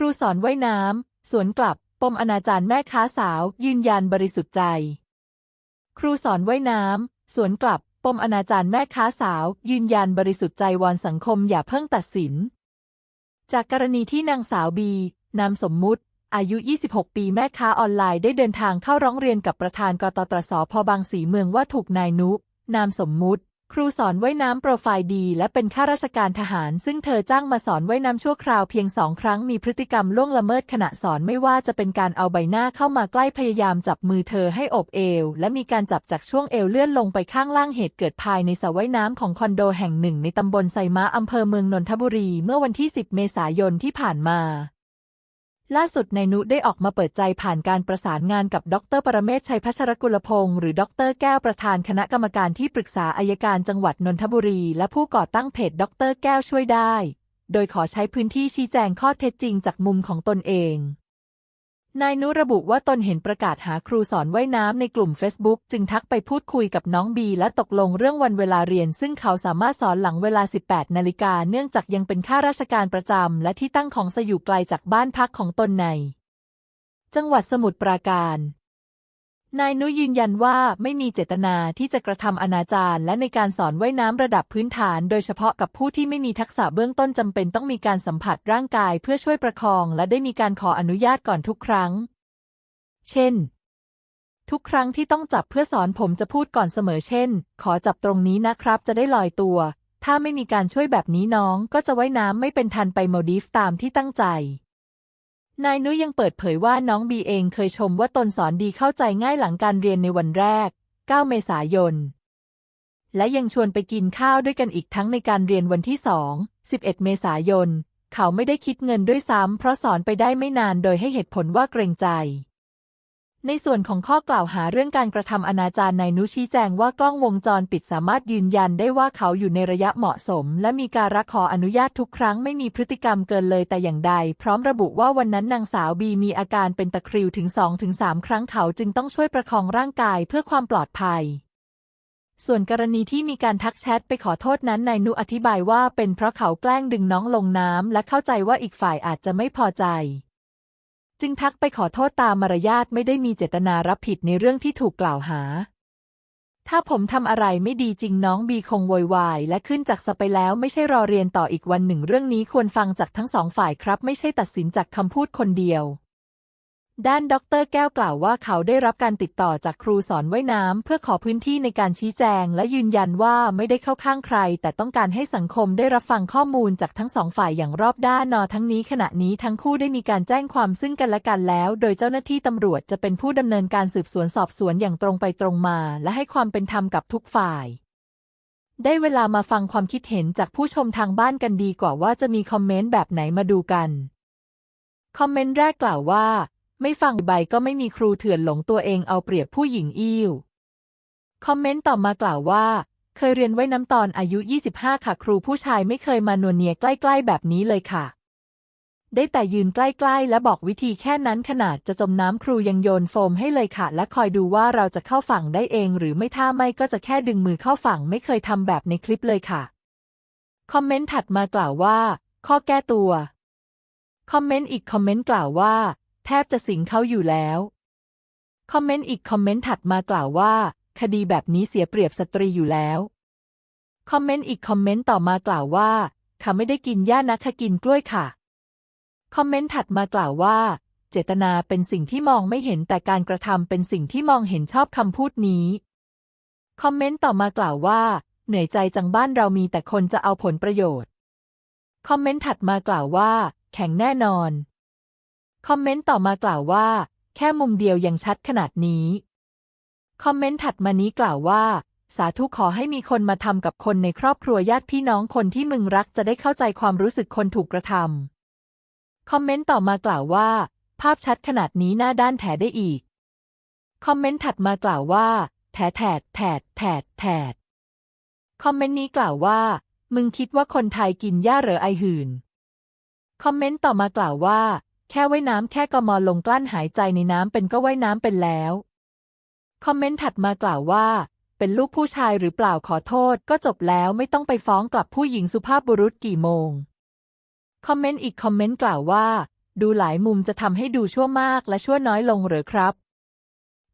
รูสอนว่ายน้ำ สวนกลับ ปมอนาจารแม่ค้าสาว ยืนยันบริสุทธิ์ใจ ครูสอนว่ายน้ำ สวนกลับ ปมอนาจารแม่ค้าสาว ยืนยันบริสุทธิ์ใจวอนสังคมอย่าเพิ่งตัดสิน จากกรณีที่นางสาวบี นามสมมุติ อายุ 26 ปีแม่ค้าออนไลน์ได้เดินทางเข้าร้องเรียนกับประธานกตตรสพบางสีเมืองว่าถูกนายนุ นามสมมุติ ครูสอนว่ายน้ำโปรไฟล์ดี และเป็นข้าราชการทหาร ซึ่งเธอจ้างมาสอนว่ายน้ำชั่วคราวเพียงสองครั้งมีพฤติกรรมล่วงละเมิดขณะสอนไม่ว่าจะเป็นการเอาใบหน้าเข้ามาใกล้พยายามจับมือเธอให้อบเอว และมีการจับจากช่วงเอวเลื่อนลงไปข้างล่างเหตุเกิดภายในสระว่ายน้ำของคอนโดแห่งหนึ่งในตำบลไซม้าอำเภอเมืองนนทบุรี เมื่อวันที่ 10 เมษายนที่ผ่านมา ล่าสุดนายนุได้ออกมาเปิดใจผ่านการประสานงานกับดร ปรเมศชัยพัชรกุลพงศ์หรือดรแก้วประธานคณะกรรมการที่ปรึกษาอายการจังหวัดนนทบุรี และผู้ก่อตั้งเพจดรแก้วช่วยได้ โดยขอใช้พื้นที่ชี้แจงข้อเท็จจริงจากมุมของตนเอง นายนุระบุว่าตนเห็นประกาศหาครูสอนว่ายน้ำในกลุ่ม Facebook จึงทักไปพูดคุยกับน้องบีและตกลงเรื่องวันเวลาเรียน ซึ่งเขาสามารถสอนหลังเวลา 18 นาฬิกาเนื่องจากยังเป็นข้าราชการประจำและที่ตั้งของสอยู่ไกลจากบ้านพักของตนใน จังหวัดสมุทรปราการ นายนุยืนยันว่าไม่มีเจตนาที่จะกระทำอนาจารและในการสอนว่ายน้ำระดับพื้นฐาน โดยเฉพาะกับผู้ที่ไม่มีทักษะเบื้องต้นจำเป็นต้องมีการสัมผัสร่างกายเพื่อช่วยประคอง และได้มีการขออนุญาตก่อนทุกครั้ง เช่น ทุกครั้งที่ต้องจับเพื่อสอนผมจะพูดก่อนเสมอเช่น ขอจับตรงนี้นะครับ จะได้ลอยตัว ถ้าไม่มีการช่วยแบบนี้น้องก็จะว่ายน้ำไม่เป็นทันไปโมดีฟตามที่ตั้งใจ นายนุ้ยยังเปิดเผยว่าน้องบีเองเคยชมว่าตนสอนดีเข้าใจง่ายหลังการเรียนในวันแรก 9 เมษายน และยังชวนไปกินข้าวด้วยกันอีกทั้งในการเรียนวันที่ 2 11 เมษายน เขาไม่ได้คิดเงินด้วยซ้ำเพราะสอนไปได้ไม่นานโดยให้เหตุผลว่าเกรงใจ ในส่วนของข้อกล่าวหาเรื่องการกระทำอนาจารนายนุชี้แจงว่ากล้องวงจรปิดสามารถยืนยันได้ว่าเขาอยู่ในระยะเหมาะสม และมีการรักขออนุญาตทุกครั้งไม่มีพฤติกรรมเกินเลยแต่อย่างใด พร้อมระบุว่าวันนั้นนางสาวบีมีอาการเป็นตะคริวถึง 2-3 ครั้งเขาจึงต้องช่วยประคองร่างกายเพื่อความปลอดภัยส่วนกรณีที่มีการทักแชทไปขอโทษนั้นนายนุอธิบายว่าเป็นเพราะเขาแกล้งดึงน้องลงน้ำและเข้าใจว่าอีกฝ่ายอาจจะไม่พอใจ จึงทักไปขอโทษตามมารยาทไม่ได้มีเจตนารับผิดในเรื่องที่ถูกกล่าวหา ถ้าผมทำอะไรไม่ดีจริงน้องบีคงโวยวายและขึ้นจากสไปแล้วไม่ใช่รอเรียนต่ออีกวันหนึ่งเรื่องนี้ควรฟังจากทั้งสองฝ่ายครับ ไม่ใช่ตัดสินจากคำพูดคนเดียว ด้านดรแก้วกล่าวว่าเขาได้รับการติดต่อจากครูสอนว่ายน้ำเพื่อขอพื้นที่ในการชี้แจง และยืนยันว่าไม่ได้เข้าข้างใคร แต่ต้องการให้สังคมได้รับฟังข้อมูลจากทั้งสองฝ่ายอย่างรอบด้านนอทั้งนี้ขณะนี้ทั้งคู่ได้มีการแจ้งความซึ่งกันและกันแล้ว โดยเจ้าหน้าที่ตำรวจจะเป็นผู้ดำเนินการสืบสวนสอบสวนอย่างตรงไปตรงมา และให้ความเป็นธรรมกับทุกฝ่ายได้เวลามาฟังความคิดเห็นจากผู้ชมทางบ้านกันดีกว่าว่าจะมีคอมเมนต์แบบไหนมาดูกัน คอมเมนต์แรกกล่าวว่า ไม่ฟังใบก็ไม่มีครูเถื่อนหลงตัวเองเอาเปรียบผู้หญิงอิ่วคอมเมนต์ต่อมากล่าวว่า เคยเรียนไว้น้ำตอนอายุ 25 ค่ะ ครูผู้ชายไม่เคยมานวเนียใกล้ ๆ แบบนี้เลยค่ะ ได้แต่ยืนใกล้ ๆ และบอกวิธีแค่นั้นขนาดจะจมน้ำครูยังโยนโฟมให้เลยค่ะ และคอยดูว่าเราจะเข้าฝั่งได้เอง หรือไม่ถ้าไม่ก็จะแค่ดึงมือเข้าฝั่งไม่เคยทำแบบในคลิปเลยค่ะ คอมเมนต์ถัดมากล่าวว่า ข้อแก้ตัว คอมเมนต์อีกคอมเมนต์กล่าวว่า แทบจะสิงเขาอยู่แล้ว คอมเมนต์อีกคอมเมนต์ถัดมากล่าวว่า คดีแบบนี้เสียเปรียบสตรีอยู่แล้ว คอมเมนต์อีกคอมเมนต์ต่อมากล่าวว่าเขาไม่ได้กินหญ้านะคะกินกล้วยค่ะ คอมเมนต์ถัดมากล่าวว่า เจตนาเป็นสิ่งที่มองไม่เห็นแต่การกระทำเป็นสิ่งที่มองเห็นชอบคำพูดนี้ คอมเมนต์ต่อมากล่าวว่า เหนื่อยใจจังบ้านเรามีแต่คนจะเอาผลประโยชน์ คอมเมนต์ถัดมากล่าวว่า แข็งแน่นอน คอมเมนต์ต่อมากล่าวว่า แค่มุมเดียวยังชัดขนาดนี้ คอมเมนต์ถัดมานี้กล่าวว่า สาธุขอให้มีคนมาทำกับคนในครอบครัวญาติพี่น้องคนที่มึงรักจะได้เข้าใจความรู้สึกคนถูกกระทำคอมเมนต์ต่อมากล่าวว่า ภาพชัดขนาดนี้หน้าด้านแถได้อีก คอมเมนต์ถัดมากล่าวว่า แถแถดแถดแถดแถดคอมเมนต์นี้กล่าวว่า มึงคิดว่าคนไทยกินหญ้าเหรอไอหื่นคอมเมนต์ต่อมากล่าวว่า แค่ว่ายน้ำแค่กมอลงกลั้นหายใจในน้ำเป็นก็ว่ายน้ำเป็นแล้ว คอมเมนต์ถัดมากล่าวว่า เป็นลูกผู้ชายหรือเปล่าขอโทษก็จบแล้วไม่ต้องไปฟ้องกลับผู้หญิงสุภาพบุรุษกี่โมง คอมเมนต์อีกคอมเมนต์กล่าวว่า ดูหลายมุมจะทำให้ดูชั่วมากและชั่วน้อยลงหรือครับ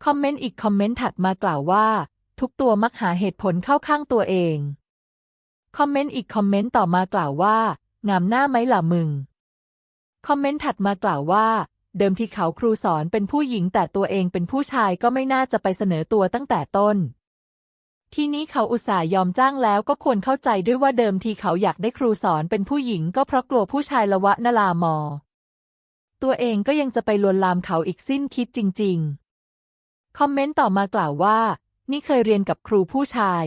คอมเมนต์อีกคอมเมนต์ถัดมากล่าวว่า ทุกตัวมักหาเหตุผลเข้าข้างตัวเอง คอมเมนต์อีกคอมเมนต์ต่อมากล่าวว่า งามหน้าไหมล่ะมึง คอมเมนต์ถัดมากล่าวว่า เดิมที่เขาครูสอนเป็นผู้หญิงแต่ตัวเองเป็นผู้ชายก็ไม่น่าจะไปเสนอตัวตั้งแต่ต้น ทีนี้เขาอุตส่าห์ยอมจ้างแล้วก็ควรเข้าใจด้วยว่าเดิมทีเขาอยากได้ครูสอนเป็นผู้หญิงก็เพราะกลัวผู้ชายละวะนลามอ ตัวเองก็ยังจะไปลวนลามเขาอีกสิ้นคิดจริง ๆ คอมเมนต์ต่อมากล่าวว่า นี่เคยเรียนกับครูผู้ชาย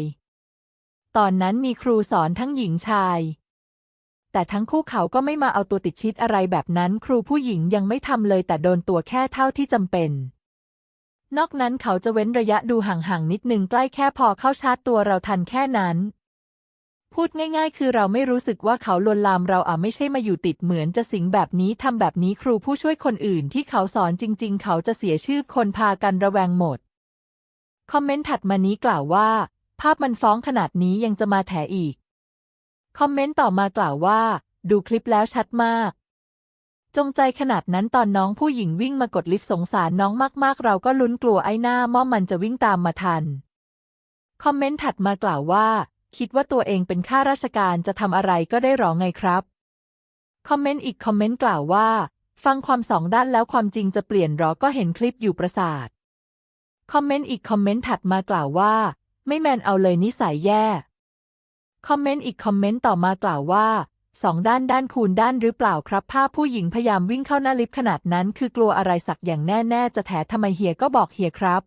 ตอนนั้นมีครูสอนทั้งหญิงชาย แต่ทั้งคู่เขาก็ไม่มาเอาตัวติดชิดอะไรแบบนั้นครูผู้หญิงยังไม่ทำเลยแต่โดนตัวแค่เท่าที่จำเป็น นอกนั้นเขาจะเว้นระยะดูห่างๆนิดนึงใกล้แค่พอเข้าชาร์จตัวเราทันแค่นั้น พูดง่ายๆ คือเราไม่รู้สึกว่าเขาลวนลามเราอะไม่ใช่มาอยู่ติดเหมือนจะสิงแบบนี้ทำแบบนี้ครูผู้ช่วยคนอื่นที่เขาสอนจริง ๆ เขาจะเสียชื่อคนพากันระแวงหมด คอมเมนต์ถัดมานี้กล่าวว่า ภาพมันฟ้องขนาดนี้ยังจะมาแถอีก คอมเมนต์ต่อมากล่าวว่า ดูคลิปแล้วชัดมาก จงใจขนาดนั้นตอนน้องผู้หญิงวิ่งมากดลิฟต์สงสารน้องมากๆ เราก็ลุ้นกลัวไอ้หน้าม่อมมันจะวิ่งตามมาทัน คอมเมนต์ถัดมากล่าวว่า คิดว่าตัวเองเป็นข้าราชการจะทำอะไรก็ได้หรอไงครับ คอมเมนต์อีกคอมเมนต์กล่าวว่า ฟังความสองด้านแล้วความจริงจะเปลี่ยนหรอก็เห็นคลิปอยู่ประสาท คอมเมนต์อีกคอมเมนต์ถัดมากล่าวว่า ไม่แมนเอาเลยนิสัยแย่ คอมเมนต์อีกคอมเมนต์ต่อมากล่าวว่าสองด้านด้านคูณด้านหรือเปล่าครับ ภาพผู้หญิงพยายามวิ่งเข้าหน้าลิฟต์ขนาดนั้น คือกลัวอะไรสักอย่างแน่ ๆ จะแถทำไมเฮียก็บอกเฮียครับ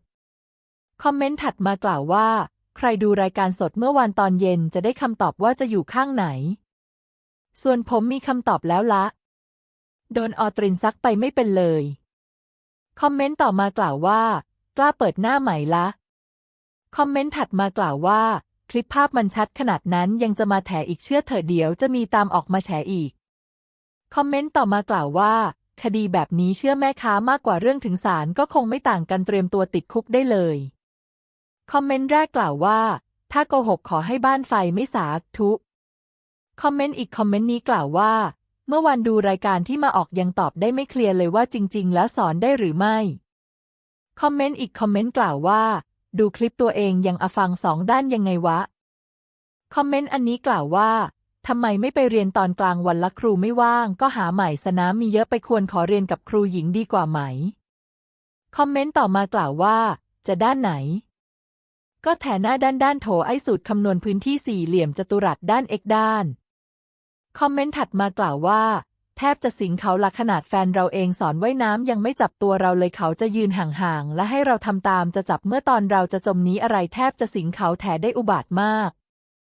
คอมเมนต์ถัดมากล่าวว่า ใครดูรายการสดเมื่อวานตอนเย็นจะได้คำตอบว่าจะอยู่ข้างไหน ส่วนผมมีคำตอบแล้วละ โดนออตรินซักไปไม่เป็นเลย คอมเมนต์ต่อมากล่าวว่า กล้าเปิดหน้าใหม่ละ คอมเมนต์ถัดมากล่าวว่า คลิปภาพมันชัดขนาดนั้นยังจะมาแถอีกเชื่อเถอะเดี๋ยวจะมีตามออกมาแฉอีก คอมเมนต์ต่อมากล่าวว่า คดีแบบนี้เชื่อแม่ค้ามากกว่าเรื่องถึงศาลก็คงไม่ต่างกันเตรียมตัวติดคุกได้เลย คอมเมนต์แรกกล่าวว่า ถ้าโกหกขอให้บ้านไฟไม่สาธุคอมเมนต์อีกคอมเมนต์นี้กล่าวว่า เมื่อวันดูรายการที่มาออกยังตอบได้ไม่เคลียร์เลยว่าจริง ๆ แล้วสอนได้หรือไม่ คอมเมนต์อีกคอมเมนต์กล่าวว่า ดูคลิปตัวเองยังอฟังสองด้านยังไงวะ คอมเมนต์อันนี้กล่าวว่าทำไมไม่ไปเรียนตอนกลางวันละครูไม่ว่าง ก็หาใหม่สนะมีเยอะไปควรขอเรียนกับครูหญิงดีกว่าไหม คอมเมนต์ต่อมากล่าวว่า จะด้านไหน ก็แถหน้าด้านด้านโถไอสูตรคำนวณพื้นที่สี่เหลี่ยมจัตุรัสด้าน x ด้าน คอมเมนต์ถัดมากล่าวว่า แทบจะสิงเขาละขนาดแฟนเราเองสอนว่ายน้ำยังไม่จับตัวเราเลยเขาจะยืนห่างๆ และให้เราทำตามจะจับเมื่อตอนเราจะจมนี้อะไรแทบจะสิงเขาแถได้อุบาทมาก